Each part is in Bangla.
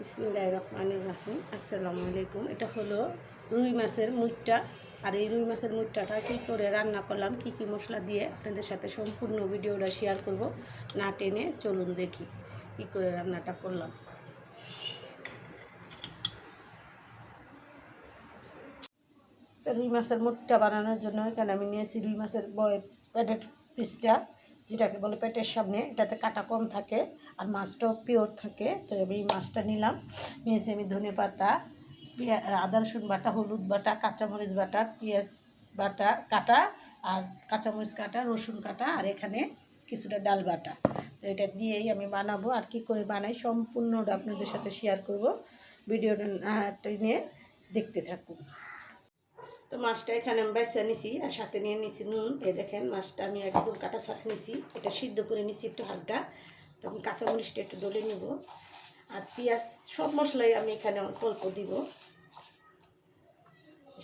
বিসমিল্লাহ রহমান রাহিম। আসসালামু আলাইকুম। এটা হলো রুই মাছের মুটটা। আর এই রুই মাছের মুটটাটা কী করে রান্না করলাম, কি কি মশলা দিয়ে আপনাদের সাথে সম্পূর্ণ ভিডিওটা শেয়ার করব, না টেনে চলুন দেখি কি করে রান্নাটা করলাম। রুই মাছের মুটটা বানানোর জন্য এখানে আমি নিয়েছি রুই মাছের বয় পেটের পিসটা, যেটাকে বলে পেটের সামনে। এটাতে কাটা কম থাকে। আর মাছটাও পিওর থাকে, তো আমি এই মাছটা নিলাম। নিয়েছি আমি ধনে পাতা আদা, রসুন বাটা, হলুদ বাটা, কাঁচামরিচ বাটা, পেঁয়াজ বাটা কাটা, আর কাঁচামরিচ কাটা, রসুন কাটা, আর এখানে কিছুটা ডাল বাটা। তো এটা দিয়েই আমি বানাবো, আর কি করে বানাই সম্পূর্ণটা আপনাদের সাথে শেয়ার করব। ভিডিওটা নিয়ে দেখতে থাকুন। তো মাছটা এখানে আমি বাইসা নিছি, আর সাথে নিয়ে নিছি নুন। এই দেখেন মাছটা আমি একদম কাটা ছাড়া নিছি, এটা সিদ্ধ করে নিছি একটু হালকা। তখন কাঁচামরিচটা একটু ডলে নিব। আর পেঁয়াজ সব মশলাই আমি এখানে অল্প অল্প দিব।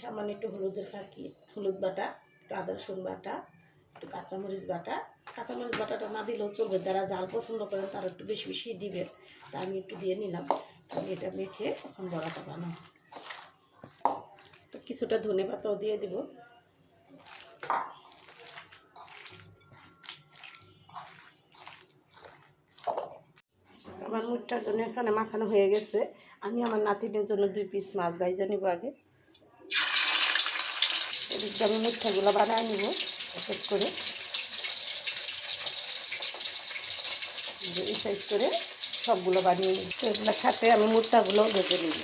সামান্য একটু হলুদের ফাঁকি, হলুদ বাটা, একটু আদা রসুন বাটা, একটু কাঁচামরিচ বাটা। কাঁচামরিচ বাটাটা না দিলেও চলবে, যারা জাল পছন্দ করেন তারা একটু বেশি বেশি দিবেন। তা আমি একটু দিয়ে নিলাম। আমি এটা মেখে এখন বড়াটা বানাবো। তো কিছুটা ধনে পাতাও দিয়ে দিব। আমার মুটটার জন্য এখানে মাখানো হয়ে গেছে। আমি আমার নাতিনের জন্য দুই পিস মাছ ভাইজা নিব আগে। এদিকে আমি মুঠাগুলো বানায় নিব এক করে। এই সাইজ করে সবগুলো বানিয়ে নিব। সাথে আমি মুঠাগুলো ভেজে নিব।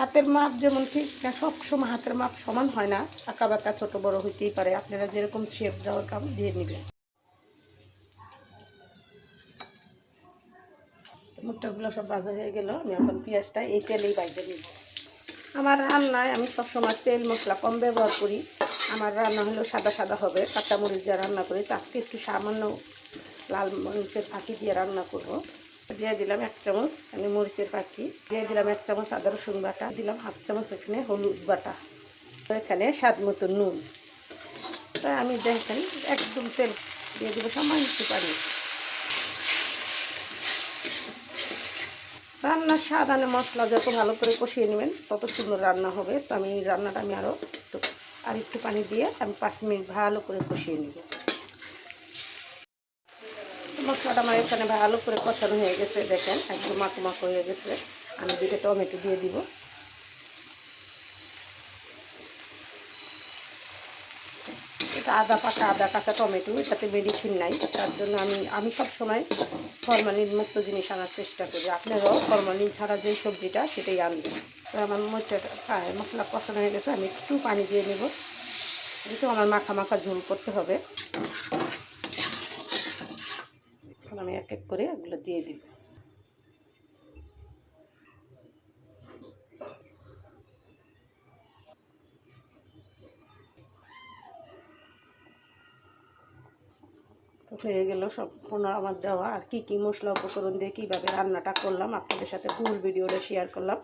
হাতের মাপ যেমন ঠিক না সব সময় হাতের মাপ সমান হয় না। আঁকা বাঁকা ছোটো বড় হইতেই পারে। আপনারা যেরকম শেপ দেওয়ার কাম দিয়ে নেবেন। তো সব ভাজা হয়ে গেল। আমি এখন পেঁয়াজটা এই তেলেই বাইরে নিব। আমার রান্নায় আমি সবসময় তেল মশলা কম ব্যবহার করি। আমার রান্না হলেও সাদা সাদা হবে। কাঁচামরিচ দিয়ে রান্না করি। তো আজকে একটু সামান্য লাল মরিচের ফাঁকি দিয়ে রান্না করব। দিয়ে দিলাম এক চামচ, আমি মরিচের পাখি দিয়ে দিলাম এক চামচ আদা রসুন বাটা। দিলাম হাফ চামচ এখানে হলুদ বাটা। এখানে স্বাদ মতো নুন। তা আমি দেখেন, একদম তেল দিয়ে দেবো সামান্য একটু পানি। রান্নার স্বাদ আনে মশলা যত ভালো করে কষিয়ে নেবেন, তত সুন্দর রান্না হবে। তো আমি রান্নাটা আমি আরও একটু আর একটু পানি দিয়ে আমি পাঁচ মিনিট ভালো করে কষিয়ে নেব। মশলাটা আমার এখানে ভালো করে কষানো হয়ে গেছে, দেখেন, একদম মাখো মাখো হয়ে গেছে। আমি দুটো টমেটো দিয়ে দিব। এটা আদা পাকা, আদা কাঁচা টমেটো, এটাতে মেডিসিন নাই। তার জন্য আমি আমি সব সময় ফরমালিন মুক্ত জিনিস আনার চেষ্টা করি। আপনারাও ফরমালিন ছাড়া যেই সবজিটা, সেটাই আনবেন। তো আমার মশলাটা মশলা কষানো হয়ে গেছে, আমি একটু পানি দিয়ে নেব। যেহেতু আমার মাখা মাখা ঝোল করতে হবে। এখন আমি এক এক করে এগুলো দিয়ে দিব। তো হয়ে গেল সম্পূর্ণ আমার দেওয়া। আর কি কি মশলা উপকরণ দিয়ে কীভাবে রান্নাটা করলাম আপনাদের সাথে ফুল ভিডিওটা শেয়ার করলাম।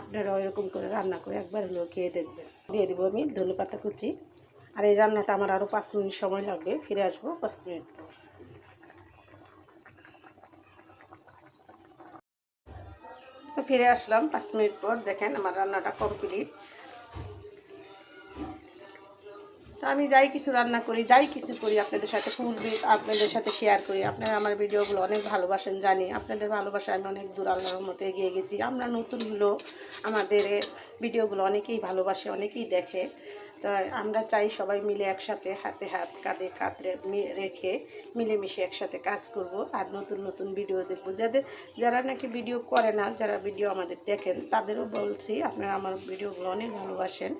আপনারাও এরকম করে রান্না করে একবার হলেও খেয়ে দেখবেন। দিয়ে দেবো আমি ধনে পাতা কুচি। আর এই রান্নাটা আমার আরও পাঁচ মিনিট সময় লাগবে। ফিরে আসব পাঁচ মিনিট পর। তো ফিরে আসলাম পাঁচ মিনিট পর, দেখেন আমার রান্নাটা কমপ্লিট তো আমি যাই কিছু রান্না করি, যাই কিছু করি, আপনাদের সাথে ফুল আপনাদের সাথে শেয়ার করি। আপনারা আমার ভিডিওগুলো অনেক ভালোবাসেন, জানি। আপনাদের ভালোবাসায় আমি অনেক দূর আল্লাহর মতো এগিয়ে গেছি। আমরা নতুন হলেও আমাদের ভিডিওগুলো অনেকেই ভালোবাসে, অনেকেই দেখে। তো আমরা চাই সবাই মিলে একসাথে হাতে হাত, কাঁধে কাঁধ রেখে মিলেমিশে একসাথে কাজ করব আর নতুন নতুন ভিডিও দেখব। যাদের যারা নাকি ভিডিও করে না, যারা ভিডিও আমাদের দেখেন, তাদেরও বলছি আপনারা আমার ভিডিওগুলো অনেক ভালোবাসেন।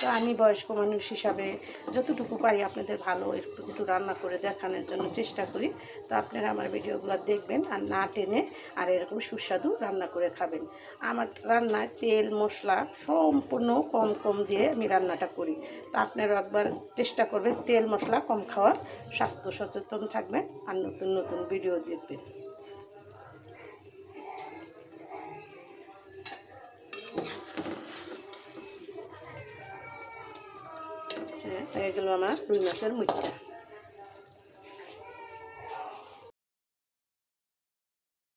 তো আমি বয়স্ক মানুষ হিসাবে যতটুকু পারি আপনাদের ভালো একটু কিছু রান্না করে দেখানোর জন্য চেষ্টা করি। তো আপনারা আমার ভিডিওগুলো দেখবেন আর না টেনে আর এরকম সুস্বাদু রান্না করে খাবেন। আমার রান্নায় তেল, মশলা সম্পূর্ণ কম কম দিয়ে আমি রান্নাটা করি। তো আপনারা একবার চেষ্টা করবেন তেল মশলা কম খাওয়ার, স্বাস্থ্য সচেতন থাকবেন আর নতুন নতুন ভিডিও দেখবেন। হ্যাঁ হয়ে গেল আমার রুই মাছের মুচটা